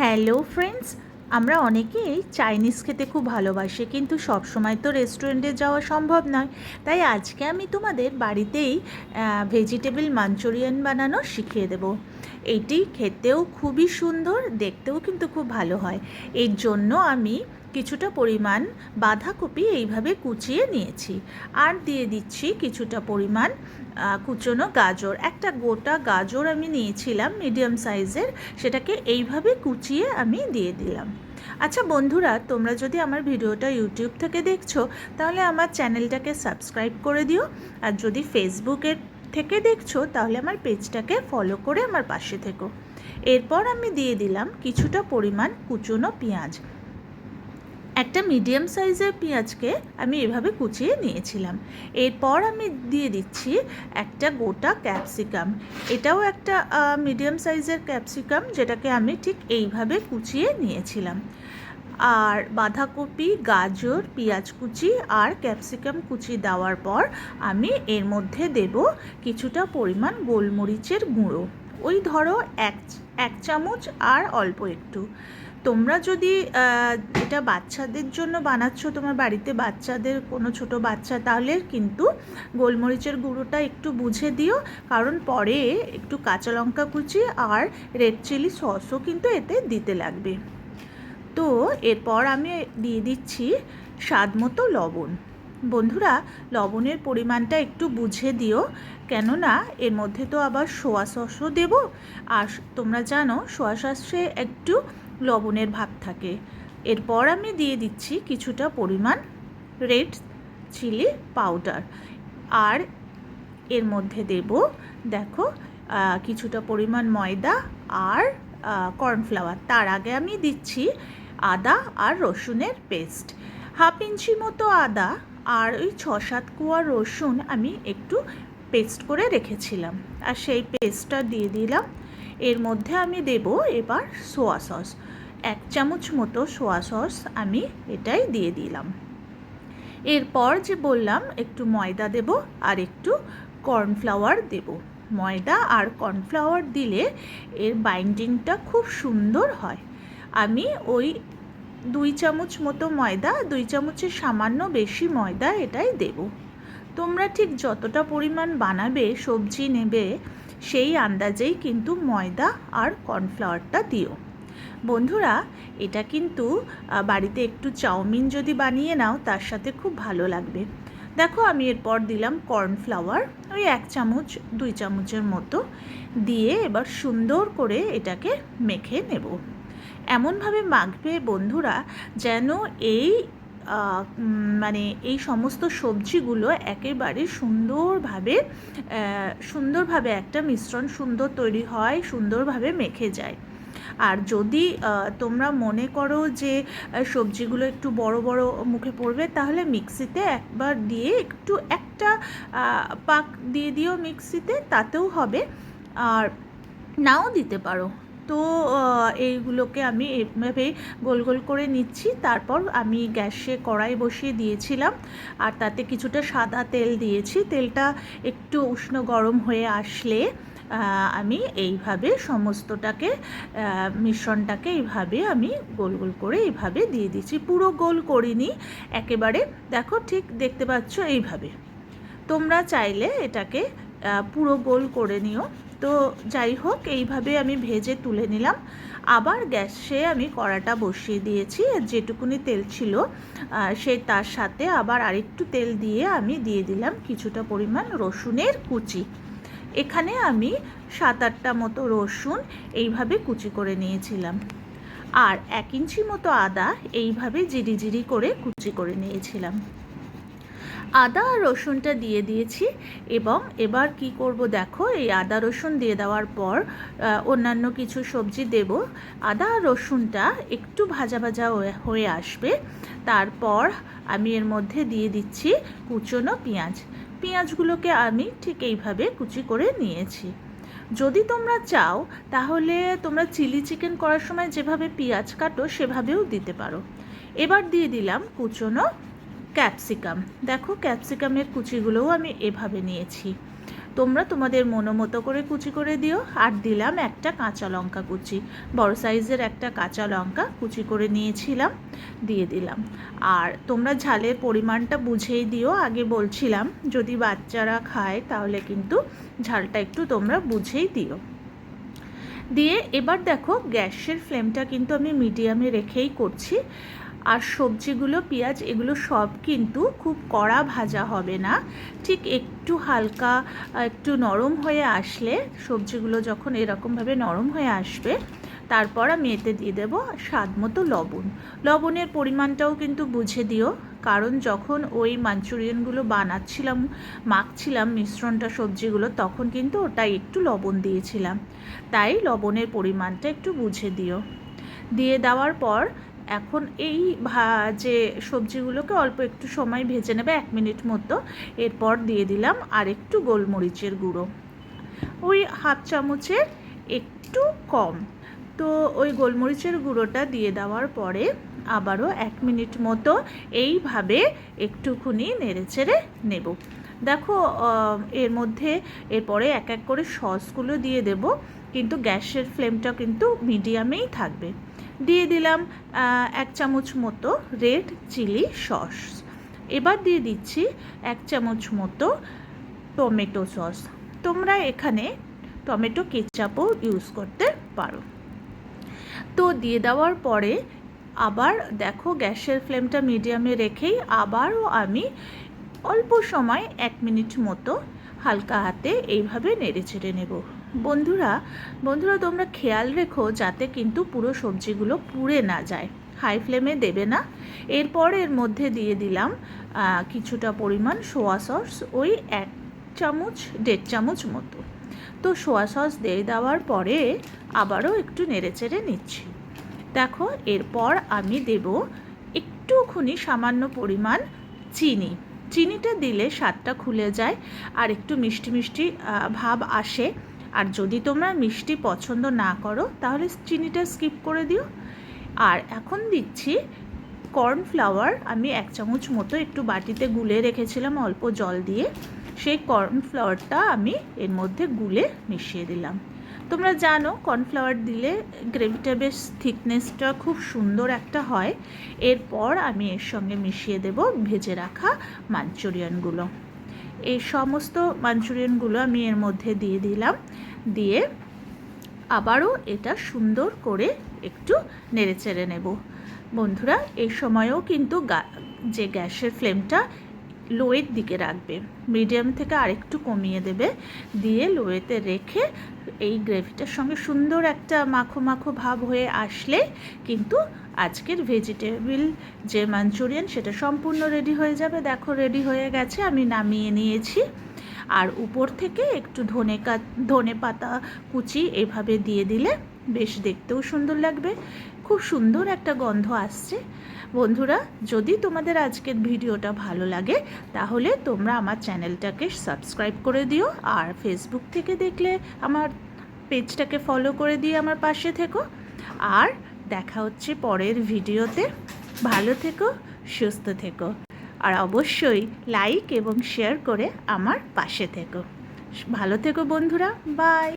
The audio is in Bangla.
হ্যালো ফ্রেন্ডস, আমরা অনেকেই চাইনিজ খেতে খুব ভালোবাসি, কিন্তু সব সময় তো রেস্টুরেন্টে যাওয়া সম্ভব নয়। তাই আজকে আমি তোমাদের বাড়িতেই ভেজিটেবল মাঞ্চুরিয়ান বানানো শিখিয়ে দেব। এটি খেতেও খুবই সুন্দর, দেখতেও কিন্তু খুব ভালো হয়। এর জন্য আমি কিছুটা পরিমাণ বাঁধাকপি এইভাবে কুচিয়ে নিয়েছি। আর দিয়ে দিচ্ছি কিছুটা পরিমাণ কুচনো গাজর। একটা গোটা গাজর আমি নিয়েছিলাম মিডিয়াম সাইজের, সেটাকে এইভাবে কুচিয়ে আমি দিয়ে দিলাম। আচ্ছা বন্ধুরা, তোমরা যদি আমার ভিডিওটা ইউটিউব থেকে দেখছ, তাহলে আমার চ্যানেলটাকে সাবস্ক্রাইব করে দিও। আর যদি ফেসবুকের থেকে দেখছ, তাহলে আমার পেজটাকে ফলো করে আমার পাশে থেকো। এরপর আমি দিয়ে দিলাম কিছুটা পরিমাণ কুচনো পেঁয়াজ। একটা মিডিয়াম সাইজের পেঁয়াজকে আমি এভাবে কুচিয়ে নিয়েছিলাম। এরপর আমি দিয়ে দিচ্ছি একটা গোটা ক্যাপসিকাম এটাও একটা মিডিয়াম সাইজের ক্যাপসিকাম যেটাকে আমি ঠিক এইভাবে কুচিয়ে নিয়েছিলাম। আর বাঁধাকপি, গাজর, পেঁয়াজ কুচি আর ক্যাপসিকাম কুচি দেওয়ার পর আমি এর মধ্যে দেব কিছুটা পরিমাণ গোলমরিচের গুঁড়ো। ওই ধরো এক এক চামচ আর অল্প একটু। তোমরা যদি এটা বাচ্চাদের জন্য বানাচ্ছ, তোমার বাড়িতে বাচ্চাদের কোনো ছোট বাচ্চা, তাহলে কিন্তু গোলমরিচের গুঁড়োটা একটু বুঝে দিও। কারণ পরে একটু কাঁচা লঙ্কা কুচি আর রেড চিলি সসও কিন্তু এতে দিতে লাগবে। তো এরপর আমি দিয়ে দিচ্ছি স্বাদ মতো লবণ। বন্ধুরা, লবণের পরিমাণটা একটু বুঝে দিও, কেননা এর মধ্যে তো আবার সোয়া সসও দেবো। আর তোমরা জানো, সোয়া সসে একটু লবণের ভাব থাকে। এরপর আমি দিয়ে দিচ্ছি কিছুটা পরিমাণ রেড চিলি পাউডার। আর এর মধ্যে দেব, দেখো কিছুটা পরিমাণ ময়দা আর কর্নফ্লাওয়ার। তার আগে আমি দিচ্ছি আদা আর রসুনের পেস্ট। হাফ ইঞ্চি মতো আদা আর ওই ছ সাত কোয়া রসুন আমি একটু পেস্ট করে রেখেছিলাম। আর সেই পেস্টটা দিয়ে দিলাম। এর মধ্যে আমি দেব এবার সোয়া সস। এক চামচ মতো সোয়া সস আমি এটাই দিয়ে দিলাম। এরপর যে বললাম, একটু ময়দা দেব আর একটু কর্নফ্লাওয়ার দেব। ময়দা আর কর্নফ্লাওয়ার দিলে এর বাইন্ডিংটা খুব সুন্দর হয়। আমি ওই দুই চামচ মতো ময়দা, দুই চামচের সামান্য বেশি ময়দা এটাই দেব। তোমরা ঠিক যতটা পরিমাণ বানাবে, সবজি নেবে, সেই আন্দাজেই কিন্তু ময়দা আর কর্নফ্লাওয়ারটা দিও। বন্ধুরা, এটা কিন্তু বাড়িতে একটু চাউমিন যদি বানিয়ে নাও, তার সাথে খুব ভালো লাগবে। দেখো, আমি এরপর দিলাম কর্নফ্লাওয়ার, ওই এক চামচ, দুই চামচের মতো। দিয়ে এবার সুন্দর করে এটাকে মেখে নেব। এমনভাবে মাখবে বন্ধুরা, যেন এই মানে এই সমস্ত সবজিগুলো একেবারে সুন্দরভাবে সুন্দরভাবে একটা মিশ্রণ সুন্দর তৈরি হয়, সুন্দরভাবে মেখে যায়। আর যদি তোমরা মনে করো যে সবজিগুলো একটু বড় বড় মুখে পড়বে, তাহলে মিক্সিতে একবার দিয়ে একটু একটা পাক দিয়ে দিও মিক্সিতে, তাতেও হবে। আর নাও দিতে পারো। তো এইগুলোকে আমি এভাবে গোল গোল করে নিচ্ছি। তারপর আমি গ্যাসে কড়াই বসিয়ে দিয়েছিলাম। আর তাতে কিছুটা সাদা তেল দিয়েছি। তেলটা একটু উষ্ণ গরম হয়ে আসলে আমি এইভাবে সমস্তটাকে মিশ্রণটাকে এইভাবে আমি গোল গোল করে এইভাবে দিয়ে দিচ্ছি। পুরো গোল করিনি, একেবারে দেখো ঠিক দেখতে পাচ্ছ এইভাবে। তোমরা চাইলে এটাকে পুরো গোল করে নিও। তো যাই হোক, এইভাবে আমি ভেজে তুলে নিলাম। আবার গ্যাসে আমি কড়াটা বসিয়ে দিয়েছি আর যেটুকুনি তেল ছিল সে তার সাথে আবার আরেকটু তেল দিয়ে আমি দিয়ে দিলাম কিছুটা পরিমাণ রসুনের কুচি। এখানে আমি সাত আটটা মতো রসুন এইভাবে কুচি করে নিয়েছিলাম। আর এক ইঞ্চি মতো আদা এইভাবে জিরি জিরি করে কুচি করে নিয়েছিলাম। আদা আর রসুনটা দিয়ে দিয়েছি এবং এবার কি করব দেখো, এই আদা রসুন দিয়ে দেওয়ার পর অন্যান্য কিছু সবজি দেব। আদা আর রসুনটা একটু ভাজা ভাজা হয়ে- আসবে। তারপর আমি এর মধ্যে দিয়ে দিচ্ছি কুচনো পেঁয়াজ। পেঁয়াজগুলোকে আমি ঠিক এইভাবে কুচি করে নিয়েছি। যদি তোমরা চাও, তাহলে তোমরা চিলি চিকেন করার সময় যেভাবে পেঁয়াজ কাটো, সেভাবেও দিতে পারো। এবার দিয়ে দিলাম কুচনো ক্যাপসিকাম। দেখো, ক্যাপসিকামের কুচিগুলোও আমি এভাবে নিয়েছি। তোমরা তোমাদের মনোমতো করে কুচি করে দিও। আর দিলাম একটা কাঁচা লঙ্কা কুচি। বড় সাইজের একটা কাঁচা লঙ্কা কুচি করে নিয়েছিলাম, দিয়ে দিলাম। আর তোমরা ঝালের পরিমাণটা বুঝেই দিও। আগে বলছিলাম, যদি বাচ্চারা খায় তাহলে কিন্তু ঝালটা একটু তোমরা বুঝেই দিও। দিয়ে এবার দেখো, গ্যাসের ফ্লেমটা কিন্তু আমি মিডিয়ামে রেখেই করছি। আর সবজিগুলো, পেঁয়াজ এগুলো সব কিন্তু খুব কড়া ভাজা হবে না। ঠিক একটু হালকা, একটু নরম হয়ে আসলে সবজিগুলো যখন এরকমভাবে নরম হয়ে আসবে, তারপর আমি এতে দিয়ে দেবো স্বাদ মতো লবণ। লবণের পরিমাণটাও কিন্তু বুঝে দিও, কারণ যখন ওই মাঞ্চুরিয়ানগুলো বানাচ্ছিলাম, মাখছিলাম মিশ্রণটা সবজিগুলো, তখন কিন্তু ওটাই একটু লবণ দিয়েছিলাম। তাই লবণের পরিমাণটা একটু বুঝে দিও। দিয়ে দেওয়ার পর এখন এই ভা, যে সবজিগুলোকে অল্প একটু সময় ভেজে নেবে, এক মিনিট মতো, এরপর দিয়ে দিলাম আর একটু গোলমরিচের গুঁড়ো। ওই হাফ চামচের একটু কম। তো ওই গোলমরিচের গুঁড়োটা দিয়ে দেওয়ার পরে আবারও এক মিনিট মতো এইভাবে একটুখানি নেড়ে চেড়ে নেব। দেখো এর মধ্যে এরপরে এক এক করে সসগুলো দিয়ে দেব। কিন্তু গ্যাসের ফ্লেমটা কিন্তু মিডিয়ামেই থাকবে। দিয়ে দিলাম এক চামচ মতো রেড চিলি সস। এবার দিয়ে দিচ্ছি এক চামচ মতো টমেটো সস। তোমরা এখানে টমেটো কেচাপও ইউজ করতে পারো। তো দিয়ে দেওয়ার পরে আবার দেখো গ্যাসের ফ্লেমটা মিডিয়ামে রেখেই আবারও আমি অল্প সময়, এক মিনিট মতো হালকা হাতে এইভাবে নেড়ে ছেড়ে নেব। বন্ধুরা বন্ধুরা, তোমরা খেয়াল রেখো যাতে কিন্তু পুরো সবজিগুলো পুড়ে না যায়। হাই ফ্লেমে দেবে না। এরপর এর মধ্যে দিয়ে দিলাম কিছুটা পরিমাণ সোয়া সস ওই এক চামচ, দেড় চামচ মতো। তো সোয়া সস দিয়ে দেওয়ার পরে আবারও একটু নেড়ে চেড়ে নিচ্ছি। দেখো, এরপর আমি দেব একটুখানি সামান্য পরিমাণ চিনি। চিনিটা দিলে স্বাদটা খুলে যায় আর একটু মিষ্টি মিষ্টি ভাব আসে। আর যদি তোমরা মিষ্টি পছন্দ না করো, তাহলে চিনিটা স্কিপ করে দিও। আর এখন দিচ্ছি কর্নফ্লাওয়ার আমি এক চামচ মতো একটু বাটিতে গুলে রেখেছিলাম অল্প জল দিয়ে। সেই কর্নফ্লাওয়ারটা আমি এর মধ্যে গুলে মিশিয়ে দিলাম। তোমরা জানো কর্নফ্লাওয়ার দিলে গ্রেভিটা বেশ থিকনেসটা খুব সুন্দর একটা হয়। এরপর আমি এর সঙ্গে মিশিয়ে দেব ভেজে রাখা মাঞ্চুরিয়ানগুলো এই সমস্ত মাঞ্চুরিয়ানগুলো আমি এর মধ্যে দিয়ে দিলাম। দিয়ে আবারও এটা সুন্দর করে একটু নেড়ে চেড়ে নেব। বন্ধুরা, এই সময়ও কিন্তু যে গ্যাসের ফ্লেমটা লোয়ের দিকে রাখবে। মিডিয়াম থেকে আরেকটু কমিয়ে দেবে। দিয়ে লোয়েতে রেখে এই গ্রেভিটার সঙ্গে সুন্দর একটা মাখো মাখো ভাব হয়ে আসলে কিন্তু আজকের ভেজিটেবিল যে মাঞ্চুরিয়ান সেটা সম্পূর্ণ রেডি হয়ে যাবে। দেখো রেডি হয়ে গেছে, আমি নামিয়ে নিয়েছি। আর উপর থেকে একটু ধনে কা, ধনে পাতা কুচি এভাবে দিয়ে দিলে বেশ দেখতেও সুন্দর লাগবে। খুব সুন্দর একটা গন্ধ আসছে। বন্ধুরা, যদি তোমাদের আজকের ভিডিওটা ভালো লাগে, তাহলে তোমরা আমার চ্যানেলটাকে সাবস্ক্রাইব করে দিও, আর ফেসবুক থেকে দেখলে আমার পেজটাকে ফলো করে দিয়ে আমার পাশে থেকো। আর দেখা হচ্ছে পরের ভিডিওতে। ভালো থেকো, সুস্থ থেকো। আর অবশ্যই লাইক এবং শেয়ার করে আমার পাশে থেকো। ভালো থেকো বন্ধুরা বাই